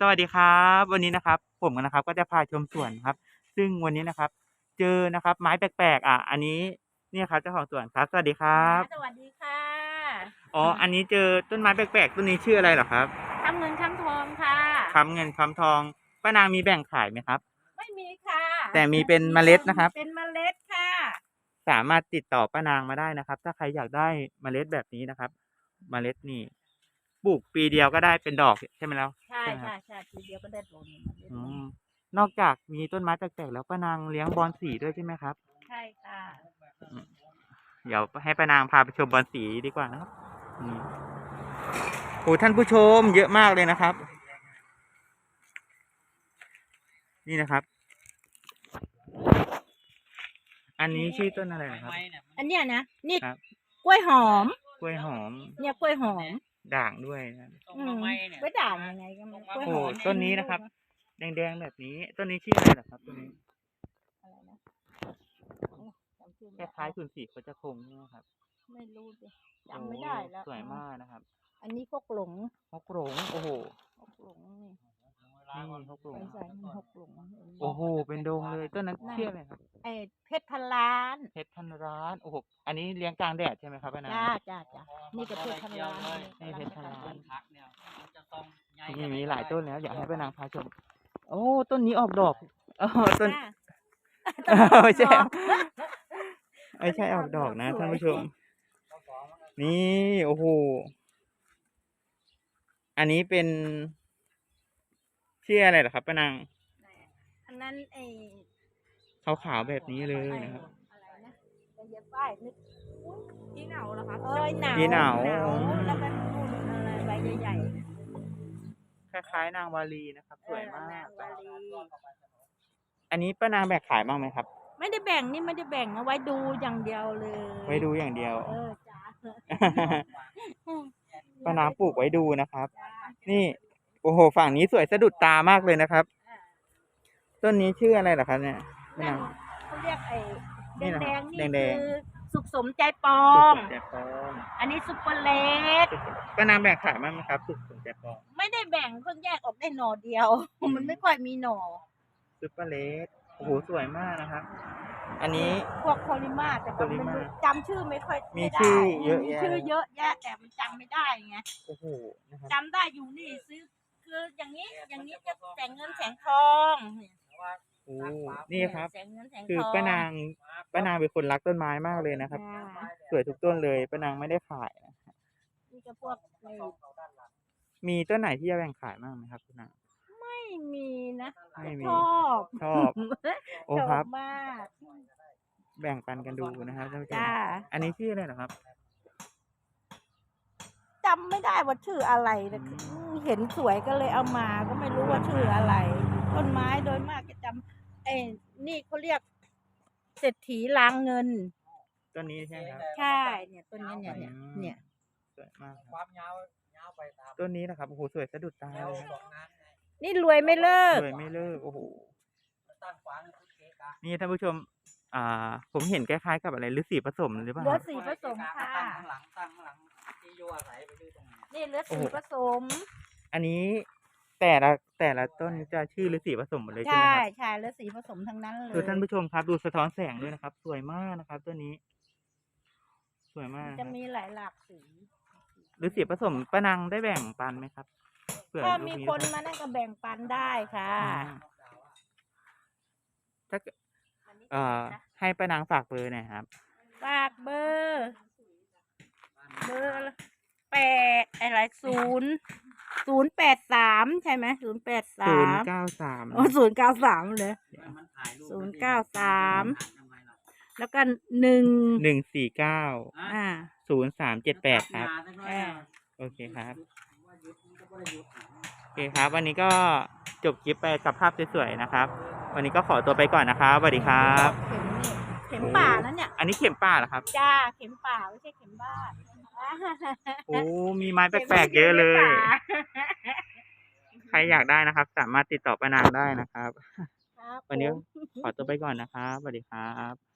สวัสดีครับ วันนี้นะครับ ผมนะครับ ก็จะพาชมสวนครับ ซึ่งวันนี้นะครับ เจอนะครับ ไม้แปลกๆอะ อันนี้เนี่ยครับเจ้าของสวนครับ สวัสดีครับสวัสดีค่ะอ๋ออันนี้เจอต้นไม้แปลกๆต้นนี้ชื่ออะไรเหรอครับทำเงินคำทองค่ะคำเงินคำทองป้านางมีแบ่งขายไหมครับ ไม่มีค่ะ แต่มีเป็นเมล็ดนะครับ เป็นเมล็ดค่ะ สามารถติดต่อป้านางมาได้นะครับ ถ้าใครอยากได้เมล็ดแบบนี้นะครับ เมล็ดนี่ปลูกปีเดียวก็ได้เป็นดอกใช่ไหมแล้ว ใช่ใช่ครับค่ะใช่ทีเดียวก็ได้ผลเมล็ดอืมนอกจากมีต้นไม้แปลกๆแล้วป้านางเลี้ยงบอนสีด้วยใช่ไหมครับ ใช่ค่ะเดี๋ยวให้ป้านางพาไปชมบอลสีดีกว่านะครับนี่โอ้ท่านผู้ชมเยอะมากเลยนะครับ นี่นะครับ อันนี้ชื่อต้นอะไรนะครับ อันเนี้ยนะนี่ครับ กล้วยหอม กล้วยหอม เนี่ยกล้วยหอม ด่างด้วยนะอืมกล้วยด่างยังไงก็ไม่กล้วยโอ้หอมต้นนี้นะครับ แดงๆแบบนี้ ต้นนี้ชื่ออะไรเหรอครับต้นนี้อะไรนะจำชื่อคไม่ได้ล้ายๆคุณสีโคจะคงใช่ไหมครับ ไม่รู้ดิจำไม่ได้แล้วโอ้สวยมากนะครับ อันนี้พวกหลงฮกหลงโอ้โหพวกหลงนี่นี่ฮกหลไปงใส่มันหกหลงโอ้โหเป็นโดงเลยต้นนั้นชื่ออะไรครับ ไอ้เพชรพันล้าน เพช รพันร้านโอ้โหอันนี้เลี้ยงกลางแดดใช่ไหมครับป้านา จ้าจ้าจ้านี่ก็เพชรพันล้านนี่เพชรพันล้าน พักเนี่ยมันจะต้องใหญ่นี่มีหลายต้นแล้วอยากให้ป้านางพาชม โอ้ต้นนี้ออกดอกโอ้ต้นไม่ใช่ไม่ใช่ออกดอกนะท่านผู้ชม นี่โอ้โหอันนี้เป็นชื่ออะไรเหรอครับป้านางอันนั้นไอ้ขาวๆแบบนี้เลยนะครับอะไรนะจะ เย็บป้ายนึกพี่เหนาเหรอคะเอ้ยหนาวพี่เหนาแล้วมันนู่นอะไรใบใหญ่คล้ายๆนางวาลีนะครับ ๆสวยมาก เออนงวาลีอันนี้ป้านางแบกขายบ้างไหมครับ ไม่ได้แบ่งนี่ไม่ได้แบ่งเอาไว้ดูอย่างเดียวเลยไว้ดูอย่างเดียว เออจ้าป้านางปลูกไว้ดูนะครับจ้านี่ โอ้โห ฝั่งนี้สวยสะดุดตามากเลยนะครับ ต้นนี้ชื่ออะไรเหรอครับเนี่ยป้านางเขาเรียกไอ้ นี่แดเหรองๆครับนี่แดงๆคือสุขสมใจปองสุขสมใจปองอันนี้ซุปเปอร์เล็กป้านางแบ่งขายบ้างไหมครับสุขสมใจปองไม่ได้แบ่งเพิ่งแยกออกได้หน่อเดียว มันไม่ค่อยมีหน่อ ซุปเปอร์เลสโอ้โหสวยมากนะครับ อันนี้ พวกโคลิมาแต่ก็ไม่รู้โคลิมาจำชื่อไม่ค่อยมีไได้ชื่อเยอะมีแยะชื่อเยอะแยะแต่มันจำไม่ได้ไงโอ้โหนะครับจำได้อยู่นี่ซื้อ คืออย่างนี้อย่างนี้จะแสงเงินแสงทอง โอ้นี่ครับ แสงเงินแสงทองคือป้านางป้านางเป็นคนรักต้นไม้มากเลยนะครับอ่าสวยทุกต้นเลยป้านางไม่ได้ขายนะนี่ก็พวกไอ้มีต้นไหนที่จะแบ่งขายบ้างไหมครับคุณนาง ไม่มีนะไม่มี ชอบชอบ โอ้ชอครับมากแบ่งปันกันดูนะครับท่านผู้ชมจ้าอันนี้ชื่ออะไรเหรอครับ จำไม่ได้ว่าชื่ออะไรนะคือเห็นสวยก็เลยเอามา ก็ไม่รู้ว่าชื่ออะไร ต้นไม้โดยมากจะจำ เอ้ยนี่เขาเรียกเศรษฐีลางเงิน ต้นนี้ใช่ไหมครับใช่เนี่ยต้นนี้เนี่ยเนี่ยอืมเนี่ยสวยมากครับความยาวยาวไปตามต้นนี้นะครับโอ้โหสวยสะดุดตาแนเลวยครับสองนั้นไงนี่รวยไม่เลิก สวยไม่เลิกโอ้โหตั้งขวางทุกเกะกะนี่ท่านผู้ชม อ่า ผมเห็นคล้ายๆกับอะไรฤาษีผสมหรือเปล่าเหลืคอรับสีผสมค่ะ ตั้งข้างหลังตั้งข้างหลังที่อยู่อาศัยไปอยู่ตรงไหนนี่เหลือโอ้สีโห ผสม อันนี้ แต่ละแต่ละต้นจะชื่อฤาษีผสมหมดเลยใช่ไหมใช่ครับใช่เหลือสีผสมทั้งนั้นเลยคือท่านผู้ชมครับ ดูสะท้อนแสงด้วยนะครับ สวยมากนะครับต้นนี้ สวยมากจะมีหลายหลากสีฤาษีผสมป้านางได้แบ่งปันไหมครับเผื่อถ้าลูกมีนี้คนรับมานั่นก็แบ่งปันได้ค่ะอ่าถ้าเกิดเอ่อให้ป้านางฝากเบอร์หน่อยครับ ฝากเบอร์ เบอร์แปดอะไรศูนย์ ศูนย์แปดสามใช่ไหมศูนย์แปดสาศูนย์มเก้าสามโอ้ศูนย์เก้าสามเลยมันถ่ายรูปศูนย์เก้าสามทำไงล่ะแล้วก็หนึ่งหนึ่งสี่เก้าอ่า ศูนย์สามเจ็ดแปดครับเออโอเคครับ โอเคครับ วันนี้ก็จบคลิปไปกับภาพสวยๆนะครับ วันนี้ก็ขอตัวไปก่อนนะครับสวัสดีครับ เข็มนี่เข็มป่านั่นเนี่ย อันนี้เข็มป่าเหรอครับ จ้า เข็มป่าไม่ใช่เข็มบ้าน โอ้มีไม้แปลกๆเยอะเลย ใครอยากได้นะครับ สามารถติดต่อป้านางได้นะครับครับวันนี้ผมขอตัวไปก่อนนะครับสวัสดีครับ